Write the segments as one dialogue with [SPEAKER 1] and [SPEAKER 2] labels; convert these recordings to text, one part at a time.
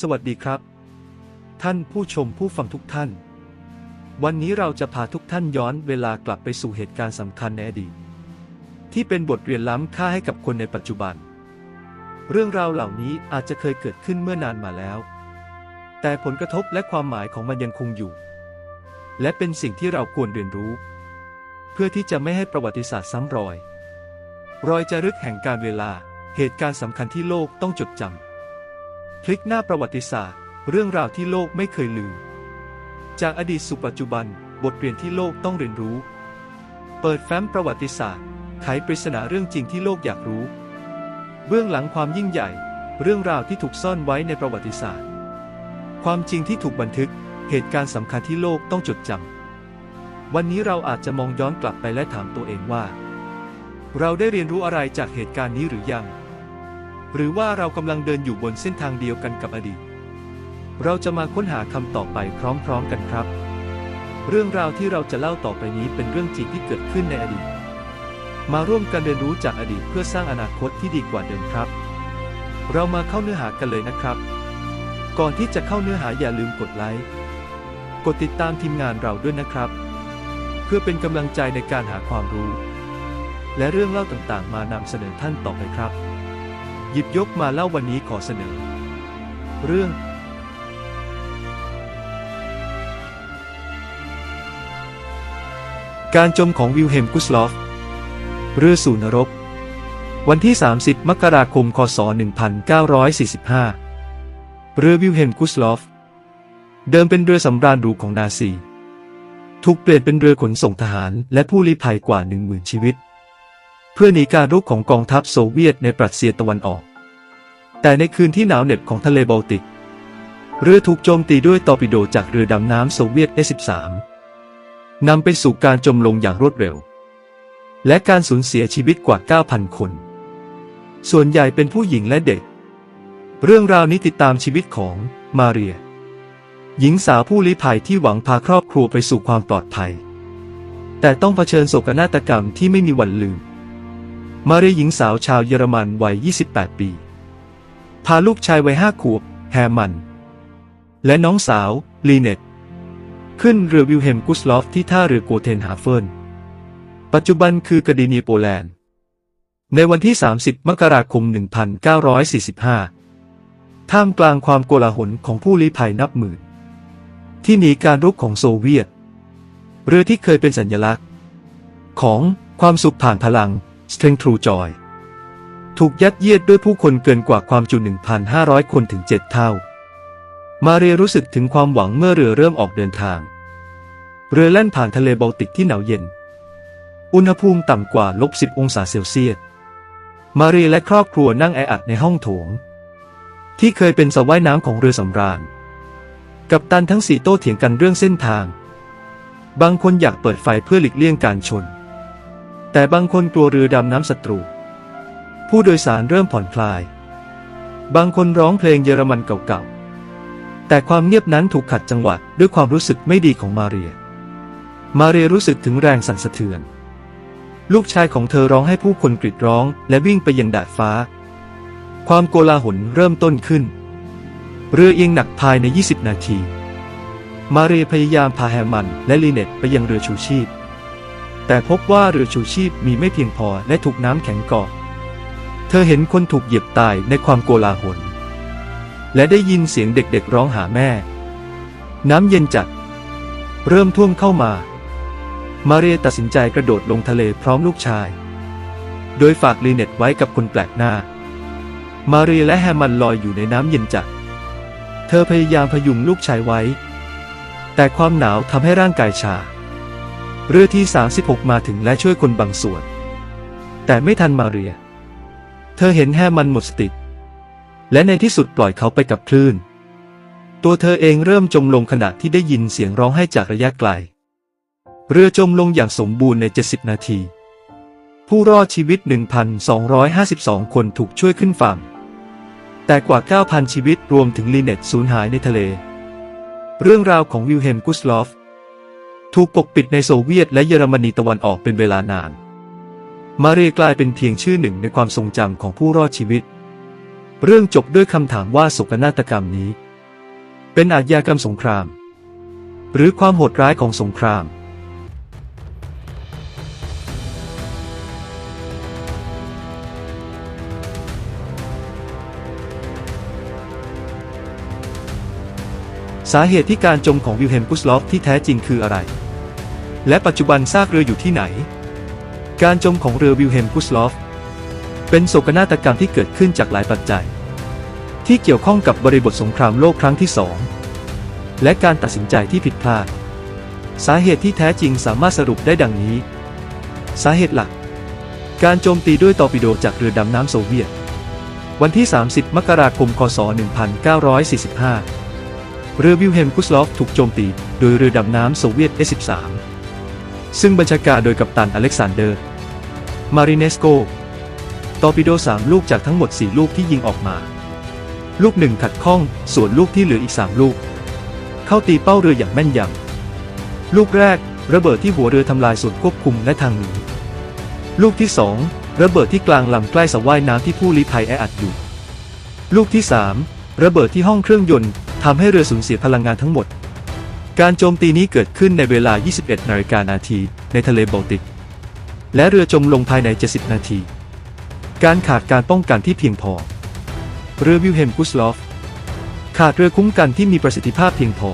[SPEAKER 1] สวัสดีครับ ท่านผู้ชมผู้ฟังทุกท่าน วันนี้เราจะพาทุกท่านย้อนเวลากลับไปสู่เหตุการณ์สำคัญในอดีต ที่เป็นบทเรียนล้ำค่าให้กับคนในปัจจุบัน เรื่องราวเหล่านี้อาจจะเคยเกิดขึ้นเมื่อนานมาแล้ว แต่ผลกระทบและความหมายของมันยังคงอยู่ และเป็นสิ่งที่เราควรเรียนรู้ เพื่อที่จะไม่ให้ประวัติศาสตร์ซ้ำรอย รอยจารึกแห่งการเวลา เหตุการณ์สำคัญที่โลกต้องจดจำ พลิกหน้าประวัติศาสตร์ เรื่องราวที่โลกไม่เคยลืม จากอดีตสู่ปัจจุบัน บทเรียนที่โลกต้องเรียนรู้ เปิดแฟ้มประวัติศาสตร์ ไขปริศนาเรื่องจริงที่โลกอยากรู้ เบื้องหลังความยิ่งใหญ่ เรื่องราวที่ถูกซ่อนไว้ในประวัติศาสตร์ ความจริงที่ถูกบันทึก เหตุการณ์สำคัญที่โลกต้องจดจำ วันนี้เราอาจจะมองย้อนกลับไปและถามตัวเองว่า เราได้เรียนรู้อะไรจากเหตุการณ์นี้หรือยัง หรือว่าเรากำลังเดินอยู่บนเส้นทางเดียวกันกับอดีต เราจะมาค้นหาคำตอบไปพร้อมๆกันครับ เรื่องราวที่เราจะเล่าต่อไปนี้เป็นเรื่องจริงที่เกิดขึ้นในอดีต มาร่วมกันเรียนรู้จากอดีตเพื่อสร้างอนาคตที่ดีกว่าเดิมครับ เรามาเข้าเนื้อหากันเลยนะครับ ก่อนที่จะเข้าเนื้อหาอย่าลืมกดไลค์ กดติดตามทีมงานเราด้วยนะครับ เพื่อเป็นกำลังใจในการหาความรู้ และเรื่องเล่าต่างๆ มานำเสนอท่านต่อไปครับ หยิบยกมาเล่าวันนี้ขอเสนอ เรื่อง การจมของวิลเฮมกุสลอฟ เรือสู่นรก วันที่ 30 มกราคม คศ 1945 เรือวิลเฮมกุสลอฟ เดิมเป็นเรือสำราญหรูของนาซี ถูกเปลี่ยนเป็นเรือขนส่งทหารและผู้ลี้ภัยกว่า 10,000 ชีวิต เพื่อหนีการรุกของกองทัพโซเวียตในปรัสเซียตะวันออก แต่ในคืนที่หนาวเหน็บของทะเลบอลติก เรือถูกโจมตีด้วยตอร์ปิโดจากเรือดำน้ำโซเวียต S-13 นำไปสู่การจมลงอย่างรวดเร็ว และการสูญเสียชีวิตกว่า 9,000 คน ส่วนใหญ่เป็นผู้หญิงและเด็ก เรื่องราวนี้ติดตามชีวิตของมาเรีย หญิงสาวผู้ลี้ภัยที่หวังพาครอบครัวไปสู่ความปลอดภัย แต่ต้องเผชิญโศกนาฏกรรมที่ไม่มีวันลืม มาเรียหญิงสาวชาวเยอรมันวัย 28 ปี พาลูกชายวัยห้าขวบ แฮมัน และน้องสาว ลีเนตขึ้นเรือวิลเฮมกุสลอฟที่ท่าเรือโกเทนฮาเฟินปัจจุบันคือกดินีโปแลนด์ ในวันที่ 30 มกราคม 1945 ท่ามกลางความโกลาหลของผู้ลี้ภัยนับหมื่น ที่หนีการรุกของโซเวียต เรือที่เคยเป็นสัญลักษณ์ ของความสุขผ่านพลัง Strength True Joy ถูกยัดเยียดด้วยผู้คนเกินกว่าความจุ 1,500 คนถึง 7 เท่า มาเรียรู้สึกถึงความหวังเมื่อเรือเริ่มออกเดินทาง เรือแล่นผ่านทะเลบอลติกที่หนาวเย็น อุณหภูมิต่ำกว่าลบ10 องศาเซลเซียส มาเรียและครอบครัวนั่งแออัดในห้องโถง ที่เคยเป็นสระว่ายน้ำของเรือสำราญ กับตันทั้งสี่โต้เถียงกันเรื่องเส้นทาง บางคนอยากเปิดไฟเพื่อหลีกเลี่ยงการชน แต่บางคนกลัวเรือดำน้ำศัตรู ผู้โดยสารเริ่มผ่อนคลาย บางคนร้องเพลงเยอรมันเก่าๆ แต่ความเงียบนั้นถูกขัดจังหวะด้วยความรู้สึกไม่ดีของมาเรีย มาเรียรู้สึกถึงแรงสั่นสะเทือน ลูกชายของเธอร้องให้ผู้คนกรีดร้อง และวิ่งไปยังดาดฟ้า ความโกลาหลเริ่มต้นขึ้น เรือเอียงหนักภายใน 20 นาที มาเรียพยายามพาแฮมันและลีเนตไปยังเรือชูชีพ แต่พบว่าเรือชูชีพมีไม่เพียงพอและถูกน้ำแข็งเกาะ เธอเห็นคนถูกเหยียบตายในความโกลาหล และได้ยินเสียงเด็กๆร้องหาแม่ น้ำเย็นจัด เริ่มท่วมเข้ามา มาเรียตัดสินใจกระโดดลงทะเลพร้อมลูกชาย โดยฝากลีเน็ตไว้กับคนแปลกหน้า มาเรียและแฮมันลอยอยู่ในน้ำเย็นจัด เธอพยายามพยุงลูกชายไว้ แต่ความหนาวทำให้ร่างกายชา เรือที่ 36 มาถึงและช่วยคนบางส่วน แต่ไม่ทันมาเรีย เธอเห็นแฮมันหมดสติ และในที่สุดปล่อยเขาไปกับคลื่น ตัวเธอเองเริ่มจมลงขณะที่ได้ยินเสียงร้องไห้จากระยะไกล เรือจมลงอย่างสมบูรณ์ใน 70 นาที ผู้รอดชีวิต 1,252 คนถูกช่วยขึ้นฝั่ง แต่กว่า 9,000 ชีวิตรวมถึงลีเน็ตสูญหายในทะเล เรื่องราวของวิลเฮมกุสลอฟ ถูกปกปิดในโซเวียตและเยอรมนีตะวันออกเป็นเวลานาน มาเรียกลายเป็นเพียงชื่อหนึ่งในความทรงจำของผู้รอดชีวิต เรื่องจบด้วยคำถามว่าโศกนาฏกรรมนี้ เป็นอาชญากรรมสงคราม หรือความโหดร้ายของสงครามสาเหตุที่การจมของวิลเฮมกุสลอฟที่แท้จริงคืออะไร และปัจจุบันซากเรืออยู่ที่ไหน การจมของเรือวิลเฮมกุสลอฟ เป็นโศกนาฏกรรมที่เกิดขึ้นจากหลายปัจจัย ที่เกี่ยวข้องกับบริบทสงครามโลกครั้งที่สองและการตัดสินใจที่ผิดพลาด สาเหตุที่แท้จริงสามารถสรุปได้ดังนี้ สาเหตุหลัก การโจมตีด้วยตอร์ปิโดจากเรือดำน้ำโซเวียต วันที่ 30 มกราคม คศ 1945 เรือวิลเฮมกุสลอฟถูกโจมตีโดยเรือดำน้ำโซเวียต S-13 ซึ่งบัญชาการโดยกัปตันอเล็กซานเดอร์ มาริเนสโก ตอร์ปิโด 3 ลูกจากทั้งหมด 4 ลูกที่ยิงออกมา ลูกหนึ่งขัดข้อง ส่วนลูกที่เหลืออีก 3 ลูก เข้าตีเป้าเรืออย่างแม่นยำ ลูกแรก ระเบิดที่หัวเรือทำลายส่วนควบคุมและทางหนีลูกที่ 2 ระเบิดที่กลางลำใกล้สระว่ายน้ำที่ผู้ลี้ภัยแออัดอยู่ ลูกที่ 3 ระเบิดที่ห้องเครื่องยนต์ทำให้เรือสูญเสียพลังงานทั้งหมด การโจมตีนี้เกิดขึ้นในเวลา 21 นาฬิกานาทีในทะเลบอลติก และเรือจมลงภายใน 70 นาที การขาดการป้องกันที่เพียงพอ เรือวิลเฮมกุสลอฟ ขาดเรือคุ้มกันที่มีประสิทธิภาพเพียงพอ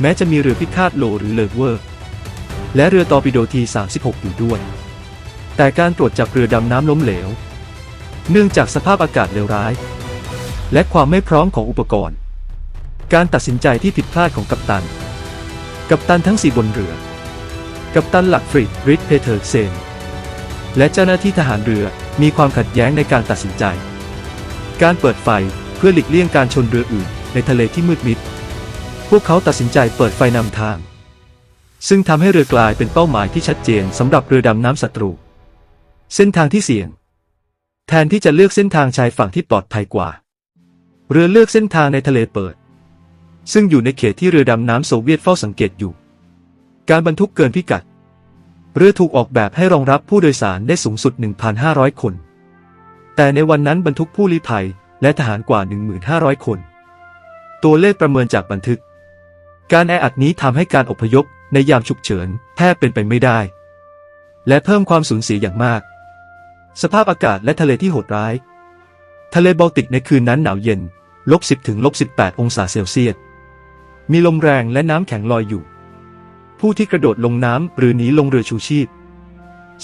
[SPEAKER 1] แม้จะมีเรือพิฆาตโลหรือเลเวอร์ และเรือตอร์ปิโดที 36 อยู่ด้วย แต่การตรวจจับเรือดำน้ำล้มเหลว เนื่องจากสภาพอากาศเลวร้าย และความไม่พร้อมของอุปกรณ์ การตัดสินใจที่ผิดพลาดของกัปตัน กัปตันทั้งสี่บนเรือ กัปตันหลักฟริดริชเพเทอร์เซน และเจ้าหน้าที่ทหารเรือมีความขัดแย้งในการตัดสินใจ การเปิดไฟเพื่อหลีกเลี่ยงการชนเรืออื่นในทะเลที่มืดมิด พวกเขาตัดสินใจเปิดไฟนำทาง ซึ่งทำให้เรือกลายเป็นเป้าหมายที่ชัดเจนสำหรับเรือดำน้ำศัตรู เส้นทางที่เสี่ยง แทนที่จะเลือกเส้นทางชายฝั่งที่ปลอดภัยกว่า เรือเลือกเส้นทางในทะเลเปิด ซึ่งอยู่ในเขตที่เรือดำน้ำโซเวียตเฝ้าสังเกตอยู่ การบรรทุกเกินพิกัด เรือถูกออกแบบให้รองรับผู้โดยสารได้สูงสุด 1,500 คน แต่ในวันนั้นบรรทุกผู้ลี้ภัยและทหารกว่า 1,500 คน ตัวเลขประเมินจากบันทึก การแออัดนี้ทำให้การอพยพในยามฉุกเฉินแทบเป็นไปไม่ได้ และเพิ่มความสูญเสียอย่างมาก สภาพอากาศและทะเลที่โหดร้าย ทะเลบอลติกในคืนนั้นหนาวเย็นลบ10ถึงลบ18 องศาเซลเซียส มีลมแรงและน้ำแข็งลอยอยู่ ผู้ที่กระโดดลงน้ำหรือหนีลงเรือชูชีพ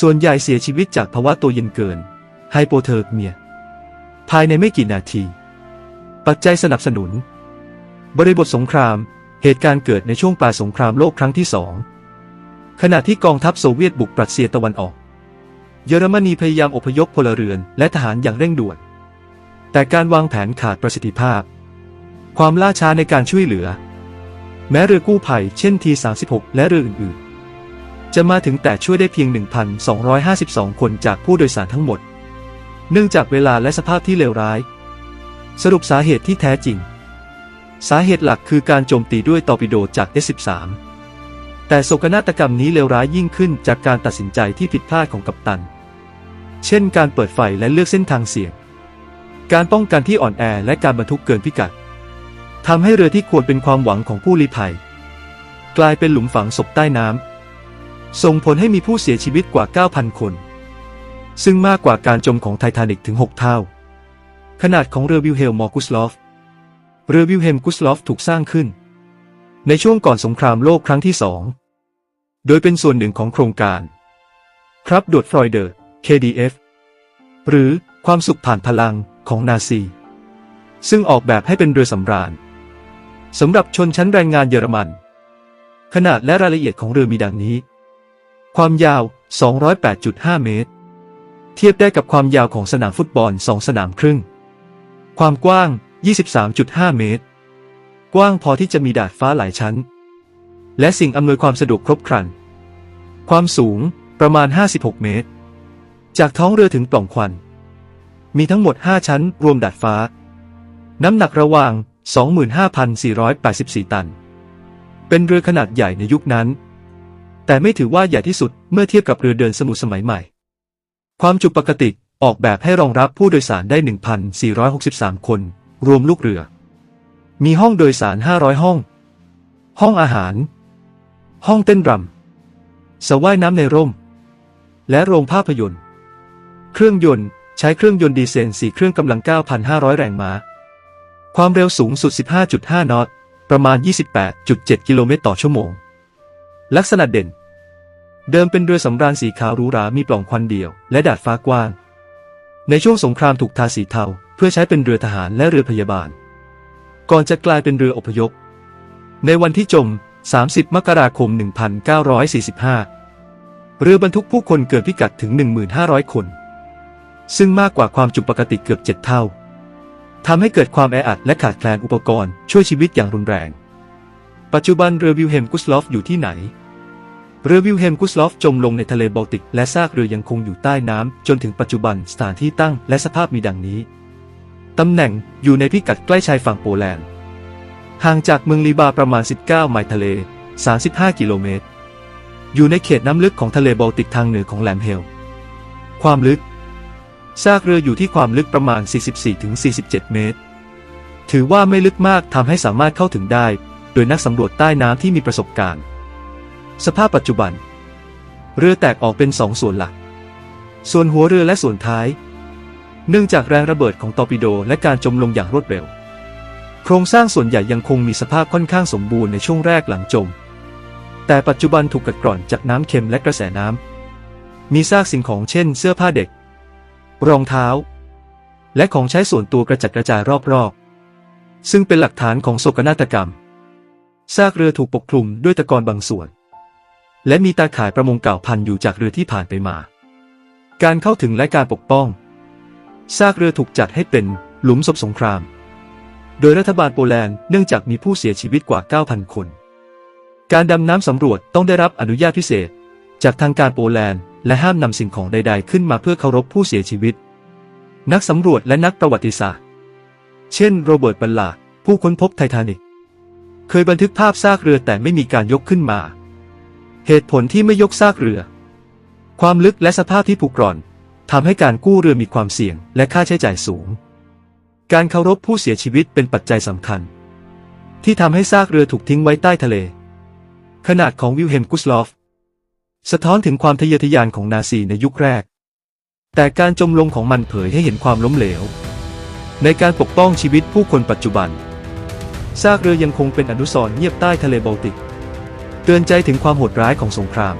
[SPEAKER 1] ส่วนใหญ่เสียชีวิตจากภาวะตัวเย็นเกิน ไฮโปเทอร์เมีย ภายในไม่กี่นาที ปัจจัยสนับสนุน บริบทสงคราม เหตุการณ์เกิดในช่วงปลายสงครามโลกครั้งที่สองขณะที่กองทัพโซเวียตบุกปรัสเซียตะวันออก เยอรมนีพยายามอพยพพลเรือนและทหารอย่างเร่งด่วน แต่การวางแผนขาดประสิทธิภาพ ความล่าช้าในการช่วยเหลือ แม้เรือกู้ภัยเช่นที36 และเรืออื่นๆ จะมาถึงแต่ช่วยได้เพียง 1,252 คนจากผู้โดยสารทั้งหมด เนื่องจากเวลาและสภาพที่เลวร้าย สรุปสาเหตุที่แท้จริง สาเหตุหลักคือการโจมตีด้วยตอร์ปิโดจาก S13 แต่โศกนาฏกรรมนี้เลวร้ายยิ่งขึ้นจากการตัดสินใจที่ผิดพลาดของกัปตัน เช่น การเปิดไฟและเลือกเส้นทางเสี่ยง การป้องกันที่อ่อนแอและการบรรทุกเกินพิกัด ทำให้เรือที่ควรเป็นความหวังของผู้ลี้ภัย กลายเป็นหลุมฝังศพใต้น้ำส่งผลให้มีผู้เสียชีวิตกว่า 9,000 คน ซึ่งมากกว่าการจมของไททานิกถึง 6 เท่า ขนาดของเรือวิลเฮลมอร์กุสลอฟ เรือวิลเฮมกุสลอฟถูกสร้างขึ้น ในช่วงก่อนสงครามโลกครั้งที่สอง โดยเป็นส่วนหนึ่งของโครงการ ครับดวดฟรอยเดอร์ KDF หรือความสุขผ่านพลังของนาซี ซึ่งออกแบบให้เป็นเรือสำราญ สำหรับชนชั้นแรงงานเยอรมัน ขนาดและรายละเอียดของเรือมีดังนี้ ความยาว 208.5 เมตร เทียบได้กับความยาวของสนามฟุตบอลสองสนามครึ่ง ความกว้าง 23.5 เมตร กว้างพอที่จะมีดาดฟ้าหลายชั้น และสิ่งอำนวยความสะดวกครบครัน ความสูงประมาณ 56 เมตร จากท้องเรือถึงปล่องควัน มีทั้งหมด 5 ชั้น รวมดาดฟ้า น้ำหนักระหว่าง 25,484 ตัน เป็นเรือขนาดใหญ่ในยุคนั้น แต่ไม่ถือว่าใหญ่ที่สุดเมื่อเทียบกับเรือเดินสมุทรสมัยใหม่ ความจุปกติออกแบบให้รองรับผู้โดยสารได้ 1,463 คน รวมลูกเรือ มีห้องโดยสาร 500 ห้อง ห้องอาหาร ห้องเต้นรำสระว่ายน้ำในร่ม และโรงภาพยนตร์ เครื่องยนต์ใช้เครื่องยนต์ดีเซล4เครื่องกำลัง 9,500 แรงม้า ความเร็วสูงสุด 15.5 นอต ประมาณ 28.7 กิโลเมตรต่อชั่วโมง ลักษณะเด่น เดิมเป็นเรือสำราญสีขาวหรูหรา มีปล่องควันเดียว และดาดฟ้ากว้าง ในช่วงสงครามถูกทาสีเทา เพื่อใช้เป็นเรือทหารและเรือพยาบาล ก่อนจะกลายเป็นเรืออพยพ ในวันที่จม 30 มกราคม 1945 เรือบรรทุกผู้คนเกินพิกัดถึง 1,500 คน ซึ่งมากกว่าความจุปกติเกือบ 7 เท่า ทำให้เกิดความแออัดและขาดแคลนอุปกรณ์ช่วยชีวิตอย่างรุนแรง ปัจจุบันเรือวิลเฮมกุสลอฟอยู่ที่ไหน เรือวิลเฮมกุสลอฟจมลงในทะเลบอลติก และซากเรือยังคงอยู่ใต้น้ำจนถึงปัจจุบันสถานที่ตั้งและสภาพมีดังนี้ ตำแหน่งอยู่ในพิกัดใกล้ชายฝั่งโปแลนด์ ห่างจากเมืองลีบาประมาณ 19 ไมล์ทะเล 35 กิโลเมตร อยู่ในเขตน้ำลึกของทะเลบอลติกทางเหนือของแหลมเฮล ความลึก ซากเรืออยู่ที่ความลึกประมาณ 44-47 เมตร ถือว่าไม่ลึกมากทำให้สามารถเข้าถึงได้ โดยนักสำรวจใต้น้ำที่มีประสบการณ์ สภาพปัจจุบัน เรือแตกออกเป็นสองส่วนหลัก ส่วนหัวเรือและส่วนท้าย เนื่องจากแรงระเบิดของตอร์ปิโดและการจมลงอย่างรวดเร็ว โครงสร้างส่วนใหญ่ยังคงมีสภาพค่อนข้างสมบูรณ์ในช่วงแรกหลังจม แต่ปัจจุบันถูกกัดกร่อนจากน้ำเค็มและกระแสน้ำมีซากสิ่งของเช่น เสื้อผ้าเด็ก รองเท้า และของใช้ส่วนตัวกระจัดกระจายรอบๆ ซึ่งเป็นหลักฐานของโศกนาฏกรรม ซากเรือถูกปกคลุมด้วยตะกอนบางส่วน และมีตาข่ายประมงเก่าพันอยู่จากเรือที่ผ่านไปมา การเข้าถึงและการปกป้อง ซากเรือถูกจัดให้เป็นหลุมศพสงคราม โดยรัฐบาลโปแลนด์เนื่องจากมีผู้เสียชีวิตกว่า 9,000 คน การดำน้ำสำรวจต้องได้รับอนุญาตพิเศษ จากทางการโปแลนด์ และห้ามนำสิ่งของใด ๆ ขึ้นมาเพื่อเคารพผู้เสียชีวิต นักสำรวจและนักประวัติศาสตร์ เช่น โรเบิร์ตบัลลาผู้ค้นพบไททานิกเคยบันทึกภาพซากเรือแต่ไม่มีการยกขึ้นมา เหตุผลที่ไม่ยกซากเรือ ความลึกและสภาพที่ผุกร่อนทำให้การกู้เรือมีความเสี่ยงและค่าใช้จ่ายสูง การเคารพผู้เสียชีวิตเป็นปัจจัยสำคัญ ที่ทำให้ซากเรือถูกทิ้งไว้ใต้ทะเล ขนาดของวิลเฮมกุสลอฟ สะท้อนถึงความทะเยอทะยานของนาซีในยุคแรก แต่การจมลงของมันเผยให้เห็นความล้มเหลว ในการปกป้องชีวิตผู้คนปัจจุบัน ซากเรือยังคงเป็นอนุสรณ์เงียบใต้ทะเลบอลติก เตือนใจถึงความโหดร้ายของสงคราม